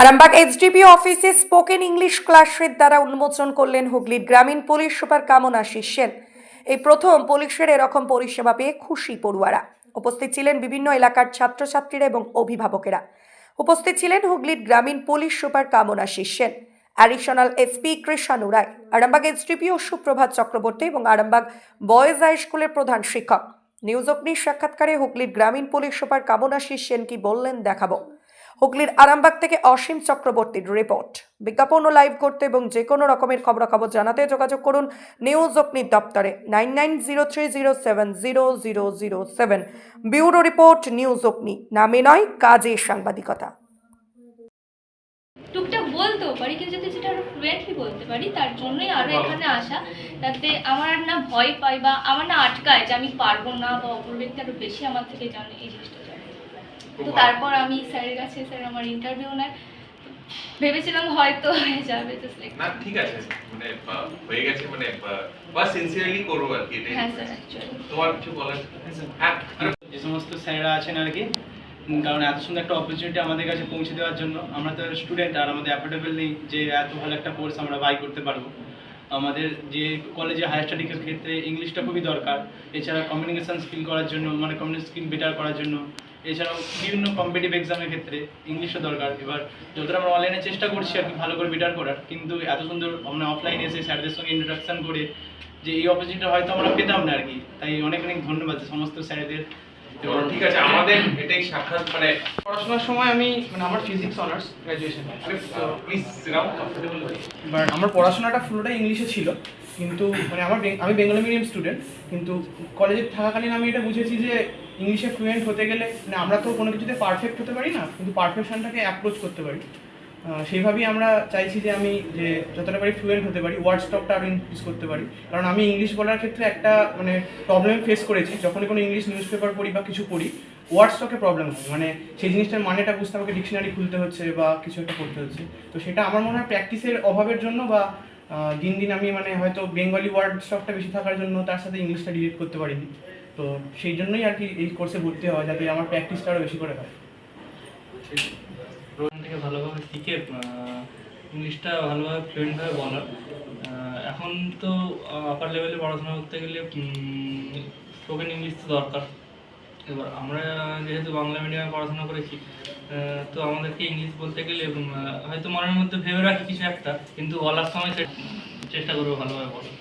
Arambagh HDP অফিসে spoken English ক্লাসের দ্বারা উন্মোচন করলেন হুগলির গ্রামীণ police super come on Ashis Sen. এই প্রথম পুলিশের এরকম পরিষেবা পেয়ে খুশি পড়ুয়ারা। উপস্থিত ছিলেন বিভিন্ন এলাকার ছাত্রছাত্রীরা এবং অভিভাবকেরা। উপস্থিত ছিলেন হুগলির গ্রামীণ police super Kamanashis Sen. Additional SP Krishanu Roy, Arambagh HDP ও সুপ্রভাত চক্রবর্তী এবং আরামবাগ বয়েজ হাই স্কুলের প্রধান শিক্ষক। নিউজ অগ্নির সাক্ষাৎকারে হুগলির গ্রামীণ police super come on Ashis Sen কি বললেন দেখাবো। হুগলির আরামবাগ থেকে অসীম চক্রবর্তীর রিপোর্ট। বিজ্ঞাপন ও লাইভ করতে এবং যে কোনো রকমের খবরাখবর জানাতে যোগাযোগ করুন নিউজ অগ্নির দপ্তরে nine nine zero three zero seven zero zero zero seven. Bureau report news Agni. নামে নয় কাজে সাংবাদিকতা। টুকটাক বলতেও পারি কিন্তু যদি সেটা আরও ফ্লুয়েন্টলি বলতে পারি তার জন্যই আরও এখানে আসা। যাতে আমার আর না ভয় পাই বা আমার না আটকায় যে আমি পারব না বা অপর ব্যক্তি আরও বেশি আমার থেকে জানে এই জিনিসটা। জানে তো তারপর আমি স্যারের কাছে স্যার আমার ইন্টারভিউ নেয়। ভেবেছিলাম হয়তো হয়ে যাবে জাস্ট লাইক না ঠিক আছে। মানে হয়ে গেছে মানে বা সিনসিয়ারলি করব আর কি এটাই হ্যাঁ স্যার অ্যাকচুয়ালি তোমার কিছু বলার হ্যাঁ আরে। যে সমস্ত স্যারেরা আছেন আর কি কারণ এত সুন্দর একটা অপরচুনিটি আমাদের কাছে পৌঁছে দেওয়ার জন্য। আমরা তো স্টুডেন্ট আর আমাদের অ্যাফোর্ডেবল নেই যে এত ভালো একটা কোর্স আমরা বাই করতে পারব। আমাদের যে কলেজে হায়ার স্টাডিজের ক্ষেত্রে ইংলিশটা খুবই দরকার। এছাড়া কমিউনিকেশন স্কিল করার জন্য মানে কমিউনিকেশন স্কিল বেটার করার জন্য। এছাড়াও বিভিন্ন কম্পিটিভ এক্সামের ক্ষেত্রে ইংলিশও দরকার। এবার যতটা আমরা অনলাইনে চেষ্টা করছি আর কি ভালো করে বেটার করার কিন্তু এত সুন্দর আমরা অফলাইনে এসে স্যারদের সঙ্গে ইন্ট্রাকশন করে যে এই অপরচুনিটি হয়তো আমরা পেতাম না আর কি। তাই অনেক অনেক ধন্যবাদ সমস্ত স্যারেদের। তো ঠিক আছে আমাদের এটাই সাক্ষাৎ মানে পড়াশোনার সময় আমি মানে আমার ফিজিক্স অনার্স প্লিজ কমফোর্টেবল হয়ে বাট আমার পড়াশোনাটা পুরোটাই ইংলিশে ছিল কিন্তু মানে আমার আমি বেঙ্গলি মিডিয়াম স্টুডেন্ট কিন্তু কলেজে থাকাকালীন আমি এটা বুঝেছি যে ইংলিশে ফ্লুয়েন্ট হতে গেলে মানে আমরা তো কোনো কিছুতে পারফেক্ট হতে পারি না, কিন্তু পারফেকশনটাকে অ্যাপ্রোচ করতে পারি। সেইভাবেই আমরা চাইছি যে আমি যে যতটা পারি ফ্লুয়েন্ট হতে পারি ওয়ার্ড স্টকটা আরও ইনক্রিজ করতে পারি। কারণ আমি ইংলিশ বলার ক্ষেত্রে একটা মানে প্রবলেম ফেস করেছি, যখনই কোনো ইংলিশ নিউজ পেপার পড়ি বা কিছু পড়ি ওয়ার্ড স্টকে প্রবলেম হয়। মানে সেই জিনিসটার মানেটা বুঝতে আমাকে ডিকশনারি খুলতে হচ্ছে বা কিছু একটা করতে হচ্ছে। তো সেটা আমার মনে হয় প্র্যাকটিসের অভাবের জন্য বা দিন দিন আমি মানে হয়তো বেঙ্গলি ওয়ার্ড স্টকটা বেশি থাকার জন্য তার সাথে ইংলিশটা ডিলিট করতে পারিনি। তো সেই জন্যই আর কি এই কোর্সে ভর্তি হওয়া, যাতে আমার প্র্যাকটিসটা আরও বেশি করে হয়। থেকে ভালোভাবে শিখে ইংলিশটা ভালোভাবে ফ্লুয়েন্টভাবে বলার। এখন তো আপার লেভেলে পড়াশোনা করতে গেলে স্পোকেন ইংলিশ তো দরকার। এবার আমরা যেহেতু বাংলা মিডিয়ামে পড়াশোনা করেছি তো আমাদেরকে ইংলিশ বলতে গেলে হয়তো মনের মধ্যে ভেবে রাখি কিছু একটা, কিন্তু বলার সময় চেষ্টা করব ভালোভাবে বলার।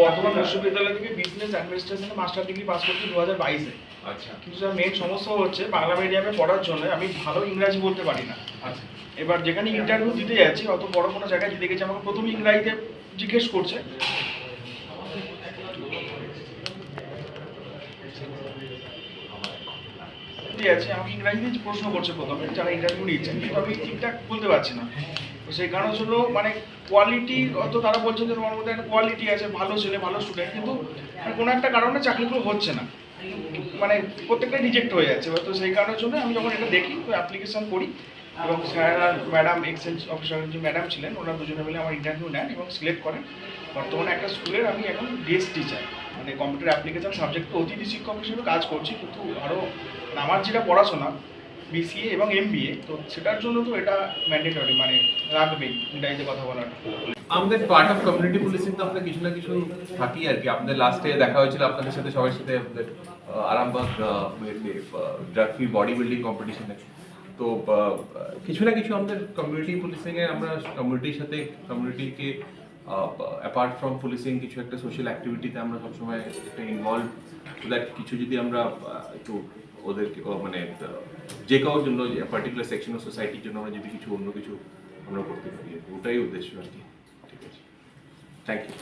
বর্ধমান বিশ্ববিদ্যালয় থেকে বিজনেস অ্যাডমিনিস্ট্রেশনে মাস্টার ডিগ্রি পাস করছি দু হাজার বাইশে। আচ্ছা। কিন্তু স্যার মেন সমস্যা হচ্ছে বাংলা মিডিয়ামে পড়ার জন্য আমি ভালো ইংরাজি বলতে পারি না। আচ্ছা। এবার যেখানে ইন্টারভিউ দিতে যাচ্ছি অত বড় কোনো জায়গায় দিতে গেছি আমাকে প্রথমে ইংরাজিতে জিজ্ঞেস করছে। যাচ্ছি আমাকে ইংরাজিতে প্রশ্ন করছে প্রথমে যারা ইন্টারভিউ নিচ্ছেন কিন্তু আমি ঠিকঠাক বলতে পারছি না। সেই কারণের জন্য মানে কোয়ালিটি অত তারা বলছেন যে তোমার মধ্যে একটা কোয়ালিটি আছে, ভালো ছেলে, ভালো স্টুডেন্ট কিন্তু মানে কোনো একটা কারণে চাকরিগুলো হচ্ছে না। মানে প্রত্যেকটা রিজেক্ট হয়ে যাচ্ছে। তো সেই কারণের জন্য আমি যখন এটা দেখি, তো অ্যাপ্লিকেশন করি এবং স্যার আর ম্যাডাম এক্সচেঞ্জ অফিসার যে ম্যাডাম ছিলেন ওরা দুজনে মিলে আমার ইন্টারভিউ নেন এবং সিলেক্ট করেন। বর্তমানে একটা স্কুলের আমি এখন গেস্ট টিচার মানে কম্পিউটার অ্যাপ্লিকেশন সাবজেক্টে অতিথি শিক্ষক হিসেবে কাজ করছি, কিন্তু আরও আমার যেটা পড়াশোনা বিসিএ এবং এমবিএ তো সেটার জন্য তো এটা ম্যান্ডেটরি মানে রাখবেই ইংরাজিতে কথা বলার। আমাদের পার্ট অফ কমিউনিটি পুলিশিং তো আমাদের কিছু না কিছু থাকি আর কি। আপনাদের লাস্টে দেখা হয়েছিল আপনাদের সাথে সবার সাথে আমাদের Arambagh drug free body building কম্পিটিশনে তো কিছু না কিছু আমাদের কমিউনিটি পুলিশিংয়ে আমরা কমিউনিটির সাথে কমিউনিটিকে অ্যাপার্ট ফ্রম পুলিশিং কিছু একটা সোশ্যাল অ্যাক্টিভিটিতে আমরা সবসময় একটা ইনভলভ দ্যাট কিছু যদি আমরা একটু ওদেরকে মানে যে কারোর জন্য পার্টিকুলার সেকশন অফ সোসাইটির জন্য আমরা যদি কিছু অন্য কিছু আমরা করতে পারি ওটাই উদ্দেশ্য আর কি। ঠিক আছে? থ্যাংক ইউ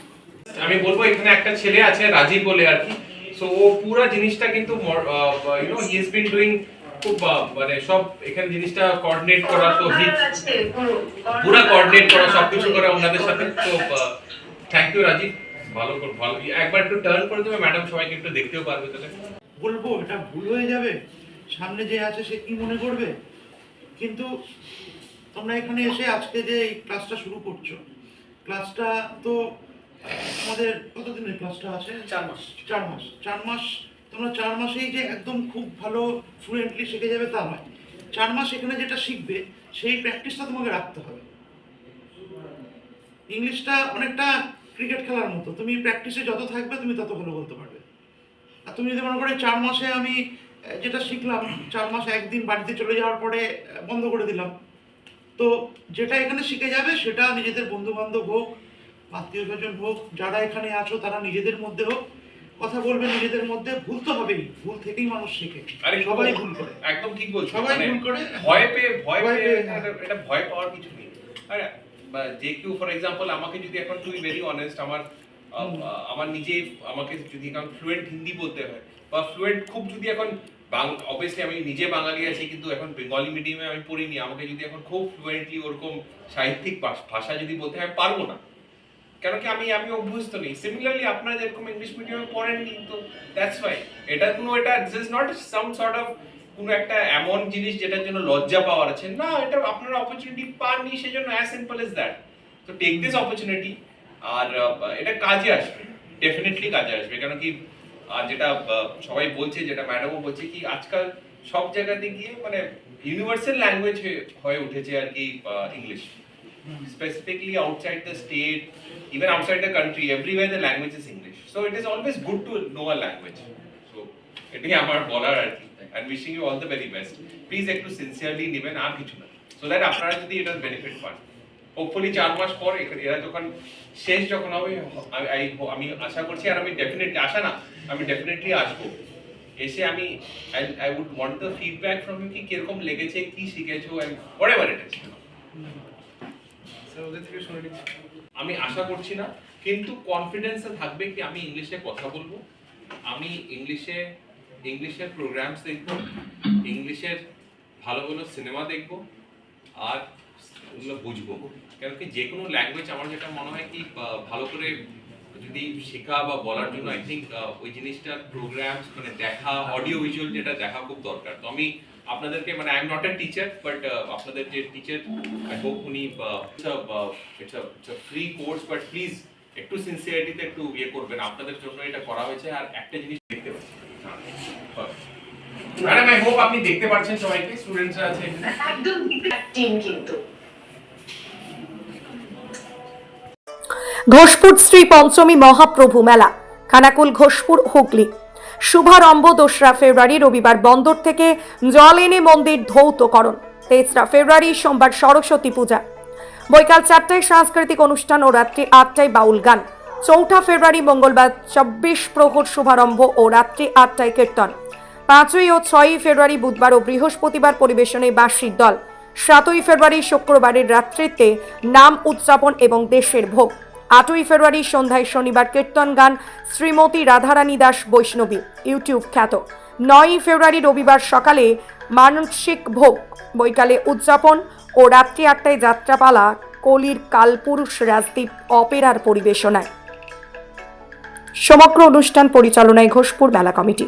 আমি বলব এখানে একটা ছেলে আছে রাজীব বলে আর কি। সো ও পুরো জিনিসটা কিন্তু you know he is been doing খুব আহ, মানে সব এখানে জিনিসটা কোঅর্ডিনেট করা তো হি পুরো কোঅর্ডিনেট করা সবকিছু করা ওনাদের সাথে। তো থ্যাংক ইউ রাজীব। ভালো কর ভালো। একবার একটু টার্ন করে দেবে ম্যাডাম সবাইকে একটু দেখতেও পারবে তাহলে। বলব এটা ভুল হয়ে যাবে। সামনে যে আছে সে কি মনে করবে? কিন্তু তোমরা এখানে এসে আজকে যে এই ক্লাসটা শুরু করছ ক্লাসটা তো আমাদের কতদিনের ক্লাসটা আছে? চার মাস। চার মাস। চার মাস তোমরা চার মাসেই যে একদম খুব ভালো ফ্লুয়েন্টলি শিখে যাবে তা নয়। চার মাস এখানে যেটা শিখবে সেই প্র্যাকটিসটা তোমাকে রাখতে হবে। ইংলিশটা অনেকটা ক্রিকেট খেলার মতো। তুমি প্র্যাকটিসে যত থাকবে তুমি তত ভালো বলতে পারবে। আর তুমি যদি মনে করে চার মাসে আমি যেটা শিখলাম চার মাস একদিন বাড়িতে চলে যাওয়ার পরে বন্ধ করে দিলাম। তো যেটা এখানে শিখে যাবে সেটা নিজেদের বন্ধু বান্ধব হোক আত্মীয় স্বজন হোক যারা এখানে আছো তারা নিজেদের মধ্যে হোক। কথা বলবে নিজেদের মধ্যে ভুল তো হবেই। ভুল থেকেই মানুষ শেখে। আরে সবাই ভুল করে একদম ঠিক বলছো। সবাই মানে ভুল করে। ভয় পেয়ে ভয় পেয়ে হ্যাঁ। এটা- ভয় পাওয়ার কিছু নেই। আরে বা যে কেউ ফর এক্সাম্পল আমাকে যদি এখন তুই ভেরি অনেস্ট আমার আমার নিজে আমাকে যদি এখন ফ্লুয়েন্ট হিন্দি বলতে হয় বা ফ্লুয়েন্ট খুব যদি এখন অবভিয়াসলি আমি নিজে বাঙালি আছি কিন্তু এখন বেঙ্গলি মিডিয়ামে আমি পড়িনি আমাকে যদি এখন খুব ফ্লুয়েন্টলি ওরকম সাহিত্যিক ভাষা যদি বলতে হয় পারব না। কেন কি আমি আমি অভ্যস্ত নেই। সিমিলারলি আপনারা যেরকম ইংলিশ মিডিয়ামে পড়েননি তো দ্যাটস ওয়াই এটা কোনো এটা this is not some sort of কোনো একটা এমন জিনিস যেটার জন্য লজ্জা পাওয়ার আছে। না এটা আপনারা অপরচুনিটি পাননি সেজন্য অ্যাজ সিম্পল এজ দ্যাট তো টেক দিস অপরচুনিটি আর এটা কাজে আসবে ডেফিনেটলি কাজে আসবে। কেন কি, আর যেটা সবাই বলছে, যেটা ম্যাডামও বলছে কি, আজকাল সব জায়গাতে গিয়ে মানে ইউনিভার্সাল ল্যাঙ্গুয়েজ হয়ে উঠেছে আর কি English specifically outside the state even outside the country everywhere the language is English so it is always good to know R language so এটাই আমার বলার আর কি। And wishing you all the very best please একটু sincerely নেবেন, আর কিছু না। সো দ্যাট আপনারা যদি এটার বেনিফিট পান। হোপফুলি চার মাস পর এখানে- এরা যখন শেষ যখন হবে আমি আমি আশা করছি আর আমি ডেফিনেটলি আশা না আমি ডেফিনেটলি আসব। এসে আমি I would want the feedback from you কি কীরকম লেগেছে কি শিখেছো and whatever it is আমি আশা করছি না কিন্তু কনফিডেন্সে থাকবে কি আমি ইংলিশে কথা বলব আমি ইংলিশে ইংলিশের প্রোগ্রামস দেখব ইংলিশের ভালো ভালো সিনেমা দেখব আর ওগুলো বুঝব। কেন কি যে কোনো ল্যাঙ্গুয়েজ আমার যেটা মনে হয় কি ভালো করে যদি শেখা বা বলার জন্য আই থিঙ্ক ওই জিনিসটার প্রোগ্রামস মানে দেখা অডিও ভিজুয়াল যেটা দেখা খুব দরকার। তো আমি আপনাদেরকে মানে I am not a teacher but আপনাদের যে টিচার আই হোপ উনি ফ্রি কোর্স বাট প্লিজ একটু সিনসিয়ারিটিতে একটু ইয়ে করবেন। আপনাদের জন্য এটা করা হয়েছে। আর একটা জিনিস ম্যাডাম আই হোপ আপনি দেখতে পাচ্ছেন সবাইকে স্টুডেন্টসরা আছে একদম টিম কিন্তু। ঘোষপুর শ্রী পঞ্চমী মহাপ্রভু মেলা খানাকুল ঘোষপুর হুগলি। শুভারম্ভ দোসরা ফেব্রুয়ারি রবিবার বন্দর থেকে জল এনে মন্দির ধৌতকরণ তেসরা ফেব্রুয়ারি সোমবার সরস্বতী পূজা। বৈকাল চারটায় সাংস্কৃতিক অনুষ্ঠান ও রাত্রি আটটায় বাউল গান। চৌঠা ফেব্রুয়ারি মঙ্গলবার চব্বিশ প্রহর শুভারম্ভ ও রাত্রি আটটায় কীর্তন। পাঁচই ও ছয়ই ফেব্রুয়ারি বুধবার ও বৃহস্পতিবার পরিবেশনে বাঁশির দল। সাতই ফেব্রুয়ারি শুক্রবারের রাত্রিতে নাম উদযাপন এবং দেশের ভোগ। আটই ফেব্রুয়ারি সন্ধ্যায় শনিবার কীর্তন গান শ্রীমতী রাধারানী দাস বৈষ্ণবী, ইউটিউব খ্যাত। নয়ই ফেব্রুয়ারি রবিবার সকালে মানসিক ভোগ। বৈকালে উদযাপন ও রাত্রি আটটায় যাত্রাপালা, কলির কালপুরুষ রাজদ্বীপ অপেরার পরিবেশনায়। সমগ্র অনুষ্ঠান পরিচালনায় ঘোষপুর মেলা কমিটি।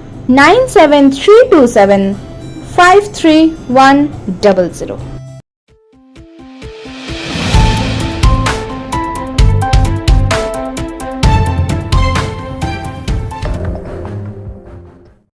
97327 53100.